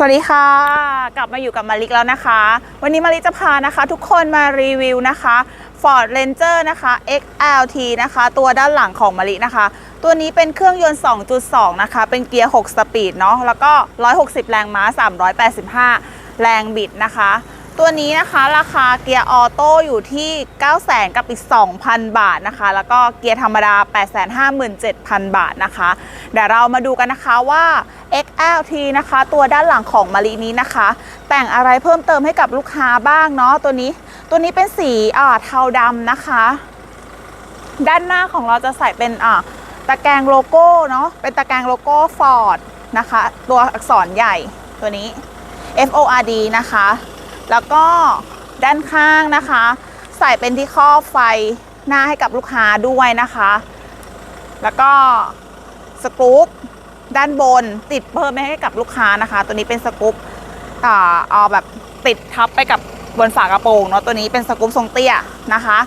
สวัสดีค่ะ กลับมาอยู่กับมาริกแล้วนะคะ วันนี้มาริจะพานะคะทุกคนมารีวิวนะคะ Ford Ranger นะคะ XLT นะคะ ตัวด้านหลังของมารินะคะ ตัวนี้เป็นเครื่องยนต์ 2.2 นะคะ เป็นเกียร์ 6 สปีดเนาะแล้วก็ 160 แรงม้า 385 แรงบิดนะคะ ตัวนี้นะคะราคาเกียร์ออโต้อยู่ที่ 900,000กับอีก 2,000 บาทนะคะ แล้วก็เกียร์ธรรมดา 857,000 บาทนะคะ เดี๋ยวเรามาดูกันนะคะว่า XLT นะคะ ตัวด้านหลังของมารีนี้นะคะ แต่งอะไรเพิ่มเติมให้กับลูกค้าบ้างเนาะตัวนี้ตัวนี้เป็นสีอ่าเทาดำนะคะ ด้านหน้าของเราจะใส่เป็นอ่าตะแกรงโลโก้เนาะเป็นตะแกรงโลโก้ Ford นะคะ ตัวอักษรใหญ่ตัวนี้ F O R D นะคะ แล้วก็ด้านข้างนะคะ ใส่เป็นที่ครอบไฟหน้าให้กับลูกค้าด้วยนะคะ แล้วก็สกรูปด้านบนติดเพิ่มให้กับลูกค้านะคะ ตัวนี้เป็นสกรูปอ่าเอาแบบติดทับไปกับบนฝากระโปรงเนาะตัวนี้เป็นสกรูปทรงเตี้ยนะคะ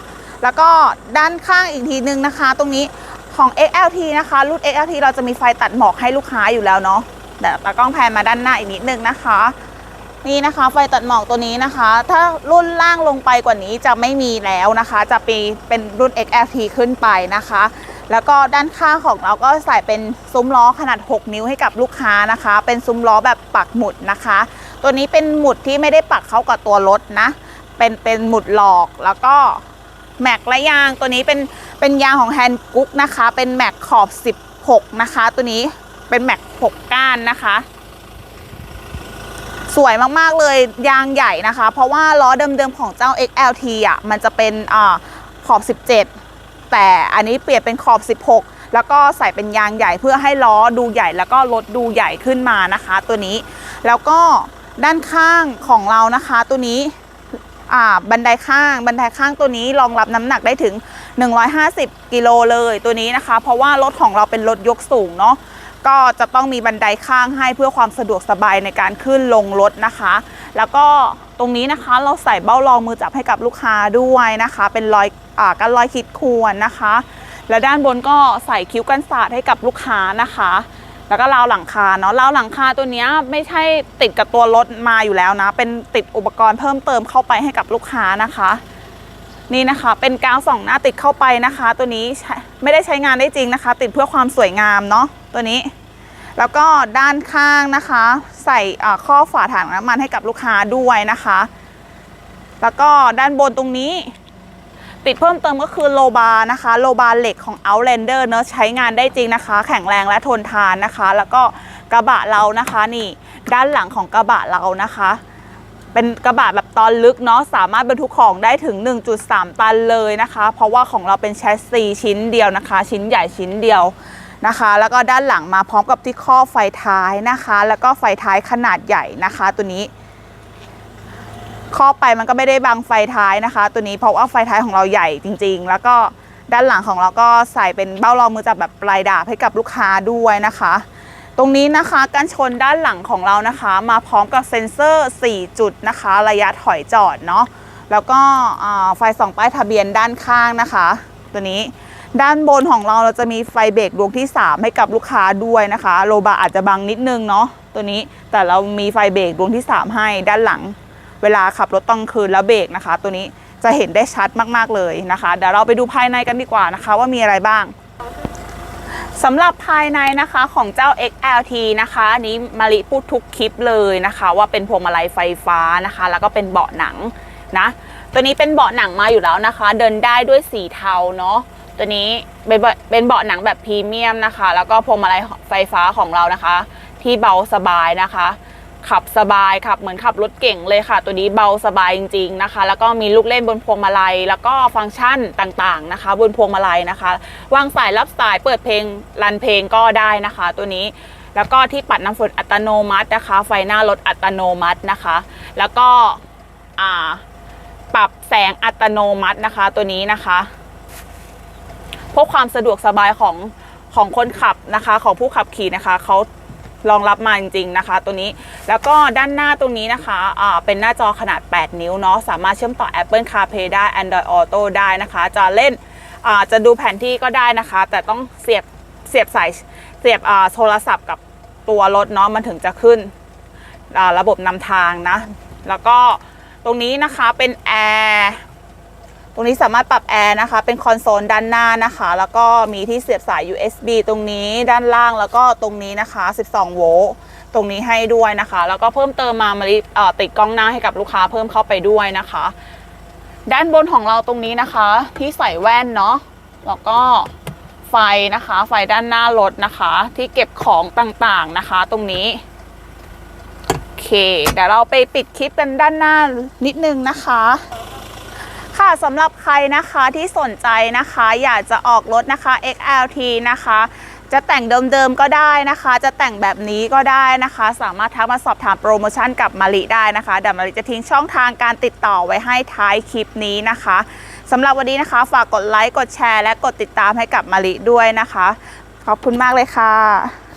แล้วก็ด้านข้างอีกทีนึงนะคะ ตรงนี้ของ XLT นะคะ รุ่น XLT เราจะมีไฟตัดหมอกให้ลูกค้าอยู่แล้วเนาะเดี๋ยวตากล้องแพนมาด้านหน้าอีกนิดนึงนะคะ นี่นะคะไฟตัดหมอกตัวนี้นะคะ ถ้ารุ่นล่างลงไปกว่านี้จะไม่มีแล้วนะคะ จะเป็นเป็นรุ่น XLT ขึ้นไปนะคะ แล้วก็ด้านข้างของเราก็ใส่เป็นซุ้มล้อขนาด 6 นิ้วให้กับลูกค้านะคะ เป็นซุ้มล้อแบบปักหมุดนะคะ ตัวนี้เป็นหมุดที่ไม่ได้ปักเข้ากับตัวรถนะ เป็นเป็นหมุดหลอกแล้วก็แม็กและยางตัวนี้เป็นเป็นยางของแฮนด์กุ๊กนะคะ เป็นแม็กขอบ 16 นะคะ ตัวนี้เป็นแม็ก6ก้านนะคะ สวยมากๆเลยยางใหญ่นะคะ เพราะว่าล้อเดิมๆของเจ้า XLT อะมันจะเป็นอขอบ 17 แต่อันนี้เปลี่ยนเป็นขอบ 16 แล้วก็ใส่เป็นยางใหญ่เพื่อให้ล้อดูใหญ่แล้วก็รถดูใหญ่ขึ้นมานะคะ ตัวนี้แล้วก็ด้านข้างของเรานะคะ ตัวนี้บันไดข้างบันไดข้างตัวนี้รองรับน้ำหนักได้ถึง 150 กิโลเลยตัวนี้นะคะ เพราะว่ารถของเราเป็นรถยกสูงเนาะ ก็จะต้องมีบันไดข้างให้เพื่อความสะดวกสบายในการขึ้นลงรถนะคะ แล้วก็ตรงนี้นะคะเราใส่เบ้ารองมือจับให้กับลูกค้าด้วยนะคะ เป็นรอยอ่ากันรอยขีดข่วนนะคะ และด้านบนก็ใส่คิ้วกันสาดให้กับลูกค้านะคะ แล้วก็ราวหลังคาเนาะราวหลังคาตัวนี้ไม่ใช่ติดกับตัวรถมาอยู่แล้วนะ เป็นติดอุปกรณ์เพิ่มเติมเข้าไปให้กับลูกค้านะคะ นี่นะคะเป็นกาวส่องหน้าติดเข้าไปนะคะ ตัวนี้ไม่ได้ใช้งานได้จริงนะคะ ติดเพื่อความสวยงามเนาะตัวนี้ แล้วก็ด้านข้างนะคะ ใส่ข้อฝาถังน้ำมันให้กับลูกค้าด้วยนะคะ แล้วก็ด้านบนตรงนี้ ติดเพิ่มเติมก็คือโลบาร์นะคะ โลบาร์เหล็กของ Outlander เนอะใช้งานได้จริงนะคะ แข็งแรงและทนทานนะคะ แล้วก็กระบะเรานะคะนี่ ด้านหลังของกระบะเรานะคะ เป็นกระบะแบบตอนลึกเนาะสามารถบรรทุกของได้ถึง 1.3 ตันเลยนะคะ เพราะว่าของเราเป็นแชสซีชิ้นเดียวนะคะ ชิ้นใหญ่ชิ้นเดียวนะคะ แล้วก็ด้านหลังมาพร้อมกับที่ข้อไฟท้ายนะคะ แล้วก็ไฟท้ายขนาดใหญ่นะคะ ตัวนี้ครอบไปมันก็ไม่ได้บังไฟท้ายนะคะ ตัวนี้เพราะว่าไฟท้ายของเราใหญ่จริง ๆ แล้วก็ด้านหลังของเราก็ใส่เป็นเบ้ารองมือจับแบบปลายดาบให้กับลูกค้าด้วยนะคะ ตรงนี้นะคะการชนด้านหลังของเรานะคะ มาพร้อมกับเซ็นเซอร์ 4 จุดนะคะ ระยะถอยจอดเนาะแล้วก็ไฟส่องป้ายทะเบียนด้านข้างนะคะ ตัวนี้ด้านบนของเราเราจะมีไฟเบรกดวงที่ 3 ให้กับลูกค้าด้วยนะคะ โลบาอาจจะบังนิดนึงเนาะตัวนี้แต่เรามีไฟเบรกดวงที่ 3 ให้ด้านหลัง เวลาขับรถต้องคืนแล้วเบรกนะคะ ตัวนี้จะเห็นได้ชัดมากๆเลยนะคะเดี๋ยวเราไปดูภายในกันดีกว่านะคะ ว่ามีอะไรบ้าง สำหรับภายในนะคะของเจ้า XLT นะคะนี้มาริพูดทุกคลิปเลยนะคะ ว่าเป็นพวงมาลัยไฟฟ้านะคะ แล้วก็เป็นเบาะหนังนะ ตัวนี้เป็นเบาะหนังมาอยู่แล้วนะคะ เดินได้ด้วยสีเทาเนาะตัวนี้เป็นเบาะเป็นเบาะหนังแบบพรีเมียมนะคะ แล้วก็พวงมาลัยไฟฟ้าของเรานะคะ ที่เบาสบายนะคะ ขับสบายขับเหมือนขับรถเก่งเลยค่ะ ตัวนี้เบาสบายจริงๆนะคะ แล้วก็มีลูกเล่นบนพวงมาลัย แล้วก็ฟังก์ชันต่างๆนะคะ บนพวงมาลัยนะคะ วางสายรับสายเปิดเพลงรันเพลงก็ได้นะคะ ตัวนี้แล้วก็ที่ปัดน้ำฝนอัตโนมัตินะคะ ไฟหน้ารถอัตโนมัตินะคะ แล้วก็อ่าปรับแสงอัตโนมัตินะคะ ตัวนี้นะคะเพื่อความสะดวกสบายของของคนขับนะคะ ของผู้ขับขี่นะคะเขา รองรับมาจริงๆนะคะ ตัวนี้แล้วก็ด้านหน้าตรงนี้นะคะอ่าเป็นหน้าจอขนาด 8 นิ้วเนาะสามารถเชื่อมต่อ Apple CarPlay ได้ Android Auto ได้นะคะ จะเล่นจะดูแผนที่ก็ได้นะคะ แต่ต้องเสียบเสียบสายเสียบโทรศัพท์กับตัวรถเนาะมันถึงจะขึ้นระบบนำทางนะ แล้วก็ตรงนี้นะคะเป็นแอร์ ตรงนี้สามารถปรับแอร์นะคะ เป็นคอนโซลด้านหน้านะคะ แล้วก็มีที่เสียบสาย USB ตรงนี้ด้านล่างแล้วก็ตรงนี้นะคะ 12 โวลต์ตรงนี้ให้ด้วยนะคะ แล้วก็เพิ่มเติมมามาริติดกล้องหน้าให้กับลูกค้าเพิ่มเข้าไปด้วยนะคะ ด้านบนของเราตรงนี้นะคะ ที่ใส่แว่นเนาะแล้วก็ไฟนะคะ ไฟด้านหน้ารถนะคะ ที่เก็บของต่างๆนะคะ ตรงนี้โอเคเดี๋ยวเราไปปิดคลิปกันด้านหน้านิดนึงนะคะ ค่ะสำหรับใครนะคะที่สนใจนะคะ อยากจะออกรถนะคะ XLT นะคะ จะแต่งเดิมๆก็ได้นะคะ จะแต่งแบบนี้ก็ได้นะคะ สามารถทักมาสอบถามโปรโมชั่นกับมาริได้นะคะเดี๋ยวมาริจะทิ้งช่องทางการติดต่อไว้ให้ท้ายคลิปนี้นะคะสำหรับวันนี้นะคะ ฝากกดไลค์กดแชร์ และกดติดตามให้กับมาริด้วยนะคะ ขอบคุณมากเลยค่ะ